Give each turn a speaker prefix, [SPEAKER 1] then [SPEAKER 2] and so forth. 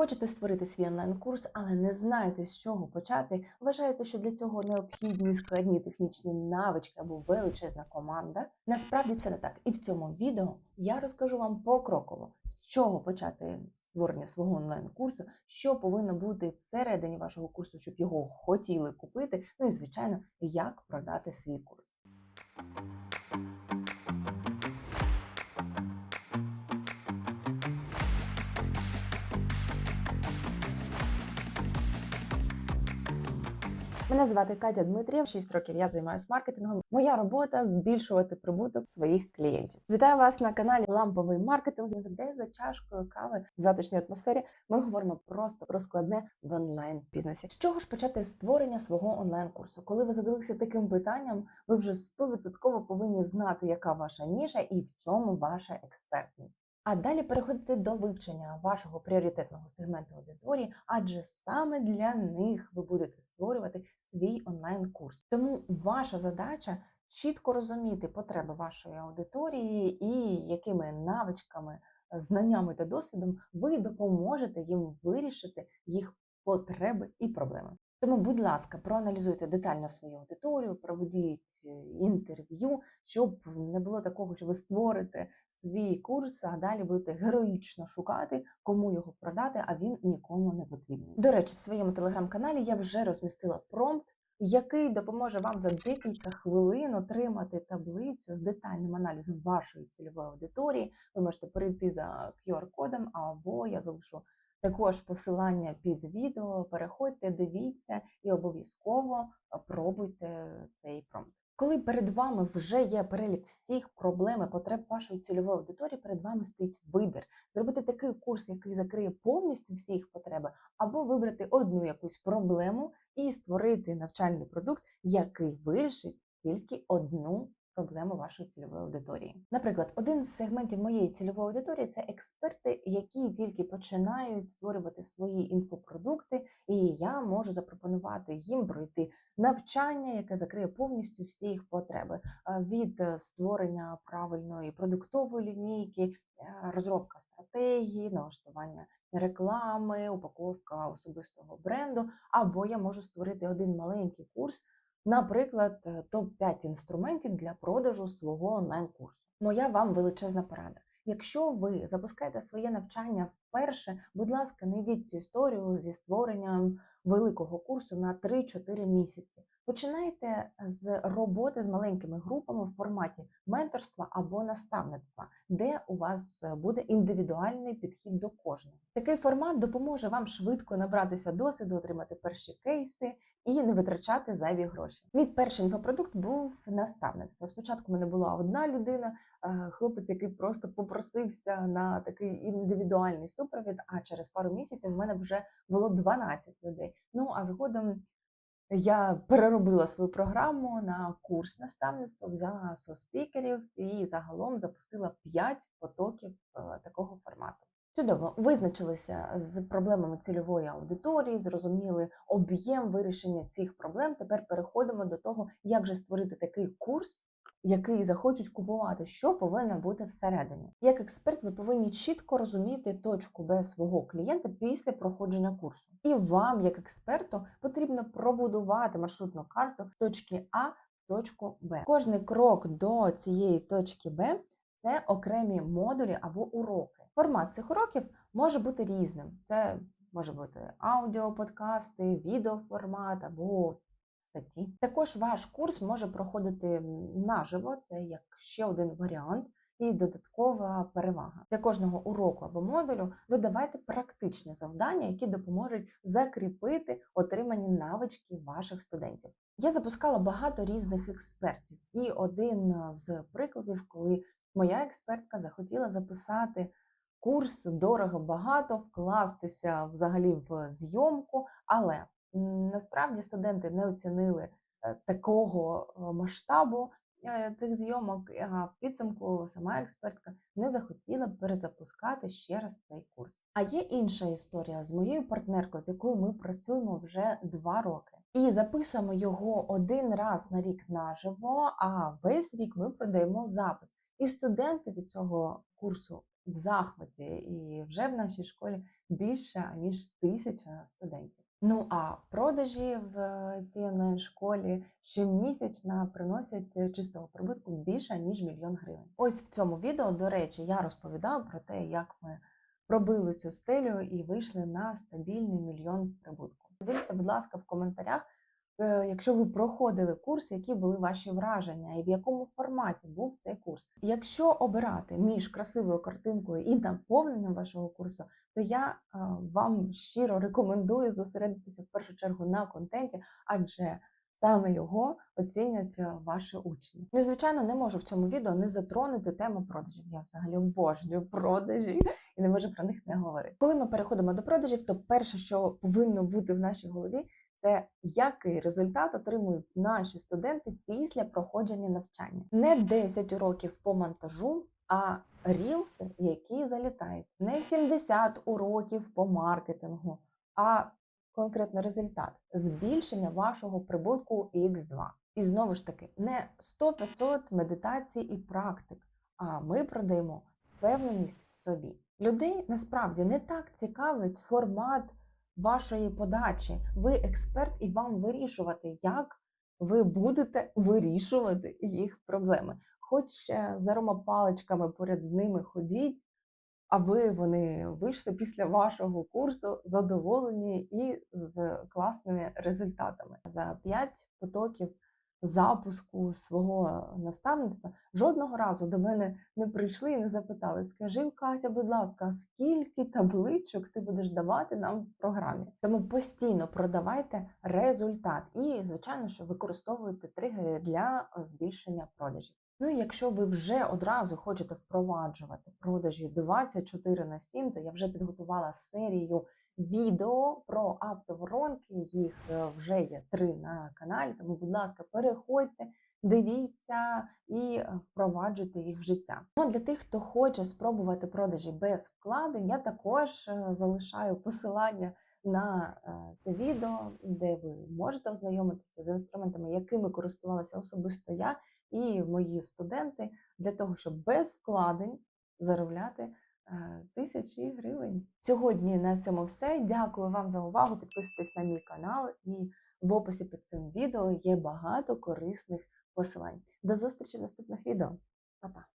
[SPEAKER 1] Хочете створити свій онлайн-курс, але не знаєте, з чого почати. Вважаєте, що для цього необхідні складні технічні навички або величезна команда. Насправді це не так. І в цьому відео я розкажу вам покроково, з чого почати створення свого онлайн-курсу, що повинно бути всередині вашого курсу, щоб його хотіли купити. Ну і звичайно, як продати свій курс. Мене звати Катя Дмитрієв, 6 років я займаюся маркетингом. Моя робота збільшувати прибуток своїх клієнтів. Вітаю вас на каналі Ламповий маркетинг, де за чашкою кави в затишній атмосфері ми говоримо просто про складне в онлайн бізнесі. З чого ж почати створення свого онлайн-курсу? Коли ви задалися таким питанням, ви вже 100% повинні знати, яка ваша ніша і в чому ваша експертність. А далі переходити до вивчення вашого пріоритетного сегменту аудиторії, адже саме для них ви будете створювати свій онлайн-курс. Тому ваша задача чітко розуміти потреби вашої аудиторії і якими навичками, знаннями та досвідом ви допоможете їм вирішити їх потреби і проблеми. Тому, будь ласка, проаналізуйте детально свою аудиторію, проведіть е, інтерв'ю, щоб не було такого, що ви створите свій курс, а далі будете героїчно шукати, кому його продати, а він нікому не потрібен. До речі, в своєму телеграм-каналі я вже розмістила промпт, який допоможе вам за декілька хвилин отримати таблицю з детальним аналізом вашої цільової аудиторії. Ви можете перейти за QR-кодом, або я залишу також посилання під відео. Переходьте, дивіться і обов'язково пробуйте цей промпт. Коли перед вами вже є перелік всіх проблем і потреб вашої цільової аудиторії, перед вами стоїть вибір. Зробити такий курс, який закриє повністю всі їх потреби, або вибрати одну якусь проблему і створити навчальний продукт, який вирішить тільки одну проблему вашої цільової аудиторії. Наприклад, один з сегментів моєї цільової аудиторії це експерти, які тільки починають створювати свої інфопродукти, і я можу запропонувати їм пройти навчання, яке закриє повністю всі їх потреби е, від е, створення правильної продуктової лінійки, е, розробка стратегії, налаштування реклами, упаковка особистого бренду. Або я можу створити один маленький курс. Наприклад, топ-5 інструментів для продажу свого онлайн-курсу. Моя вам величезна порада. Якщо ви запускаєте своє навчання вперше, будь ласка, не йдіть цю історію зі створенням великого курсу на 3-4 місяці. Починайте з роботи з маленькими групами в форматі менторства або наставництва, де у вас буде індивідуальний підхід до кожного. Такий формат допоможе вам швидко набратися досвіду, отримати перші кейси і не витрачати зайві гроші. Мій перший інфопродукт був наставництво. Спочатку в мене була одна людина, хлопець, який просто попросився на такий індивідуальний супровід. А через пару місяців в мене вже було 12 людей. Ну а згодом я переробила свою програму на курс наставництва за спікерів і загалом запустила 5 потоків е, такого формату. Чудово, визначилися з проблемами цільової аудиторії, зрозуміли об'єм вирішення цих проблем. Тепер переходимо до того, як же створити такий курс, який захочуть купувати, що повинно бути всередині. Як експерт, ви повинні чітко розуміти точку Б свого клієнта після проходження курсу. І вам, як експерту, потрібно пробудувати маршрутну карту точки А в точку Б. Кожний крок до цієї точки Б це окремі модулі або уроки. Формат цих уроків може бути різним. Це може бути аудіо, подкасти, відеоформат або статті. Також ваш курс може проходити наживо, це як ще один варіант. І додаткова перевага для кожного уроку або модулю додавайте практичні завдання, які допоможуть закріпити отримані навички ваших студентів. Я запускала багато різних експертів, і один з прикладів, коли моя експертка захотіла записати курс дорого багато, вкластися взагалі в зйомку, але насправді студенти не оцінили е, такого е, масштабу е, цих зйомок, а в підсумку сама експертка не захотіла перезапускати ще раз цей курс. А є інша історія з моєю партнеркою, з якою ми працюємо вже два роки. І записуємо його один раз на рік наживо, а весь рік ми продаємо запис. І студенти від цього курсу в захваті, і вже в нашій школі більше ніж тисяча студентів. Ну а продажі в е, цій онлайн-школі щомісячно приносять е, чистого прибутку більше ніж мільйон гривень. Ось в цьому відео, до речі, я розповідав про те, як ми пробили цю стелю і вийшли на стабільний мільйон прибутку. Поділіться, будь ласка, в коментарях, якщо ви проходили курс, які були ваші враження, і в якому форматі був цей курс. Якщо обирати між красивою картинкою і наповненням вашого курсу, то я е, вам щиро рекомендую зосередитися в першу чергу на контенті, адже саме його оцінять е, ваші учні. Ну, звичайно, не можу в цьому відео не затронути тему продажів. Я взагалі обожнюю продажі і не можу про них не говорити. Коли ми переходимо до продажів, то перше, що повинно бути в нашій голові, це який результат отримують наші студенти після проходження навчання. Не 10 уроків по монтажу, а рілси, які залітають. Не 70 уроків по маркетингу, а конкретно результат збільшення вашого прибутку X2. І знову ж таки, не 100-500 медитацій і практик, а ми продаємо впевненість в собі. Людей насправді не так цікавить формат вашої подачі. Ви експерт, і вам вирішувати, як ви будете вирішувати їх проблеми. Хоч з за ромопаличками поряд з ними ходіть, аби вони вийшли після вашого курсу задоволені і з класними результатами. За 5 потоків запуску свого наставництва жодного разу до мене не прийшли і не запитали: Скажи, Катя, будь ласка, скільки табличок ти будеш давати нам в програмі? Тому постійно продавайте результат і, звичайно, що використовуйте тригери для збільшення продажів. Ну і якщо ви вже одразу хочете впроваджувати продажі 24 на 7, то я вже підготувала серію відео про автоворонки. Їх е, вже є три на каналі. Тому, будь ласка, переходьте, дивіться і е, впроваджуйте їх в життя. Ну, для тих, хто хоче спробувати продажі без вкладень, я також е, залишаю посилання. На це відео, де ви можете ознайомитися з інструментами, якими користувалася особисто я і мої студенти, для того, щоб без вкладень заробляти тисячі гривень. Сьогодні на цьому все. Дякую вам за увагу. Підписуйтесь на мій канал, і в описі під цим відео є багато корисних посилань. До зустрічі в наступних відео. Па-па!